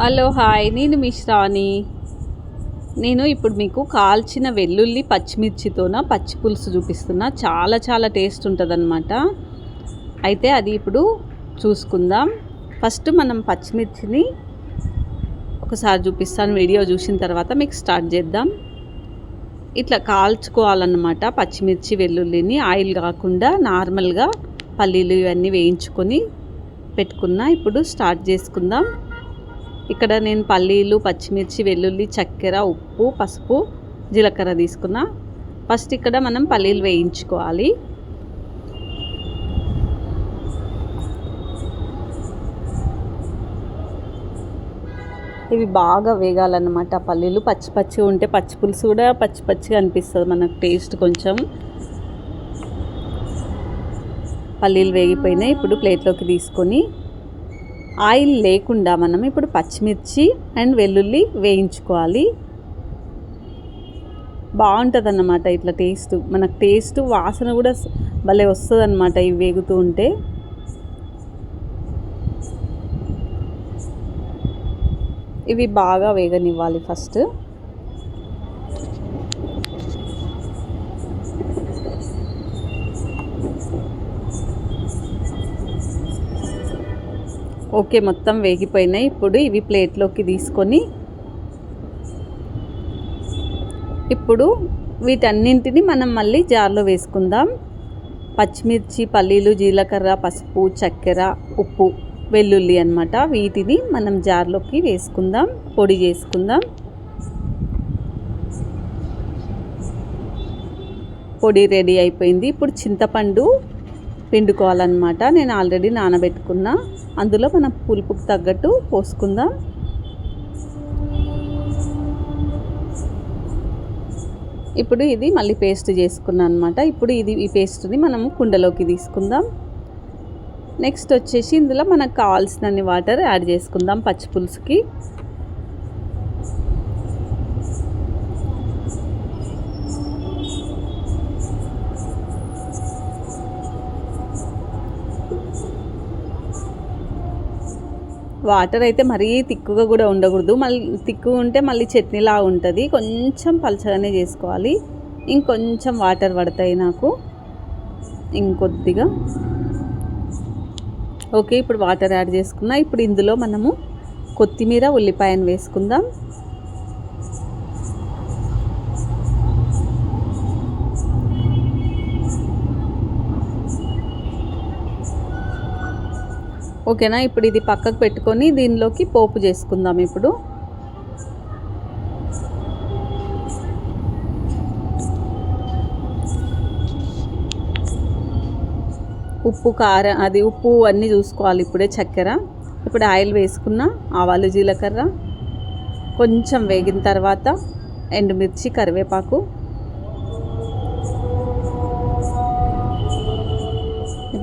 Hello hi. నేను మిశ్రాని నేను ఇప్పుడు మీకు కాల్చిన వెల్లుల్లి పచ్చిమిర్చితోన పచ్చి పులుసు చూపిస్తున్నా. చాలా చాలా టేస్ట్ ఉంటుందన్నమాట. అయితే అది ఇప్పుడు చూసుకుందాం. ఫస్ట్ మనం పచ్చిమిర్చిని ఒకసారి చూపిస్తాను. వీడియో చూసిన తర్వాత మీకు స్టార్ట్ చేద్దాం. ఇట్లా కాల్చుకోవాలన్నమాట పచ్చిమిర్చి వెల్లుల్లిని. ఆయిల్ కాకుండా నార్మల్గా పల్లీలు ఇవన్నీ వేయించుకొని పెట్టుకున్నా. ఇప్పుడు స్టార్ట్ చేసుకుందాం. ఇక్కడ నేను పల్లీలు పచ్చిమిర్చి వెల్లుల్లి చక్కెర ఉప్పు పసుపు జీలకర్ర తీసుకున్నా. ఫస్ట్ ఇక్కడ మనం పల్లీలు వేయించుకోవాలి. ఇవి బాగా వేగాలన్నమాట. పల్లీలు పచ్చి పచ్చి ఉంటే పచ్చి పులుసు కూడా పచ్చి పచ్చిగా అనిపిస్తుంది మనకు టేస్ట్ కొంచెం. పల్లీలు వేగిపోయినాయి. ఇప్పుడు ప్లేట్లోకి తీసుకొని ఆయిల్ లేకుండా మనం ఇప్పుడు పచ్చిమిర్చి అండ్ వెల్లుల్లి వేయించుకోవాలి. బాగుంటుంది అన్నమాట ఇట్లా టేస్ట్. మనకు టేస్ట్ వాసన కూడా భలే వస్తుంది అనమాట ఇవి వేగుతూ ఉంటే. ఇవి బాగా వేగనివ్వాలి ఫస్ట్. ఓకే మొత్తం వేగిపోయినాయి. ఇప్పుడు ఇవి ప్లేట్లోకి తీసుకొని ఇప్పుడు వీటన్నింటిని మనం మళ్ళీ జార్లో వేసుకుందాం. పచ్చిమిర్చి పల్లీలు జీలకర్ర పసుపు చక్కెర ఉప్పు వెల్లుల్లి అనమాట వీటిని మనం జార్లోకి వేసుకుందాం పొడి చేసుకుందాం. పొడి రెడీ అయిపోయింది. ఇప్పుడు చింతపండు పిండుకోవాలన్నమాట. నేను ఆల్రెడీ నానబెట్టుకున్నా అందులో మనం పులుపుకు తగ్గట్టు పోసుకుందాం. ఇప్పుడు ఇది మళ్ళీ పేస్ట్ చేసుకున్నాను అనమాట ఇప్పుడు ఇది ఈ పేస్ట్ని మనము కుండలోకి తీసుకుందాం. నెక్స్ట్ వచ్చేసి ఇందులో మనకు కావాల్సినన్ని వాటర్ యాడ్ చేసుకుందాం పచ్చిపులుసుకి వాటర్ అయితే మరీ తిక్కుగా కూడా ఉండకూడదు. మళ్ళీ తిక్కు ఉంటే మళ్ళీ చట్నీలా ఉంటుంది. కొంచెం పలచగానే చేసుకోవాలి. ఇంకొంచెం వాటర్ పడతాయి నాకు. ఇంకొద్దిగా. ఓకే ఇప్పుడు వాటర్ యాడ్ చేసుకున్నా. ఇప్పుడు ఇందులో మనము కొత్తిమీర ఉల్లిపాయను వేసుకుందాం. ఓకేనా? ఇప్పుడు ఇది పక్కకు పెట్టుకొని దీనిలోకి పోపు చేసుకుందాం ఇప్పుడు. ఉప్పు కారం అది ఉప్పు అన్నీ చూసుకోవాలి ఇప్పుడే చక్కెర. ఇప్పుడు ఆయిల్ వేసుకున్న ఆవాలు జీలకర్ర. కొంచెం వేగిన తర్వాత ఎండుమిర్చి కరివేపాకు.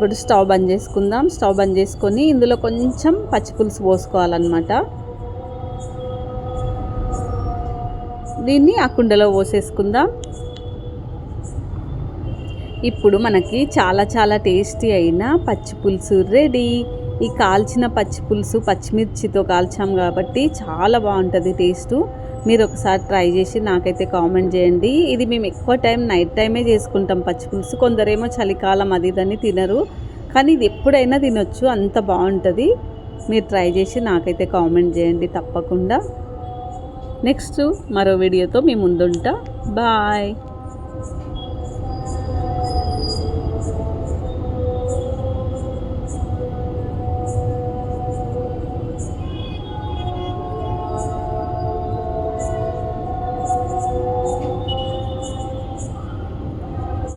ఇప్పుడు స్టవ్ బంద్ చేసుకుందాం. స్టవ్ బంద్ చేసుకొని ఇందులో కొంచెం పచ్చిపులుసు పోసుకోవాలన్నమాట. దీన్ని ఆ కుండలో పోసేసుకుందాం. ఇప్పుడు మనకి చాలా చాలా టేస్టీ అయిన పచ్చి పులుసు రెడీ. ఈ కాల్చిన పచ్చి పులుసు పచ్చిమిర్చితో కాల్చాం కాబట్టి చాలా బాగుంటుంది టేస్టు. మీరు ఒకసారి ట్రై చేసి నాకైతే కామెంట్ చేయండి. ఇది మేము ఎక్కువ టైం నైట్ టైమే చేసుకుంటాం పచ్చిపులుసు కొందరేమో చలికాలం అది ఇదని తినరు. కానీ ఇది ఎప్పుడైనా తినొచ్చు. అంత బాగుంటుంది. మీరు ట్రై చేసి నాకైతే కామెంట్ చేయండి తప్పకుండా. నెక్స్ట్ మరో వీడియోతో మీ ముందుంటా. బాయ్.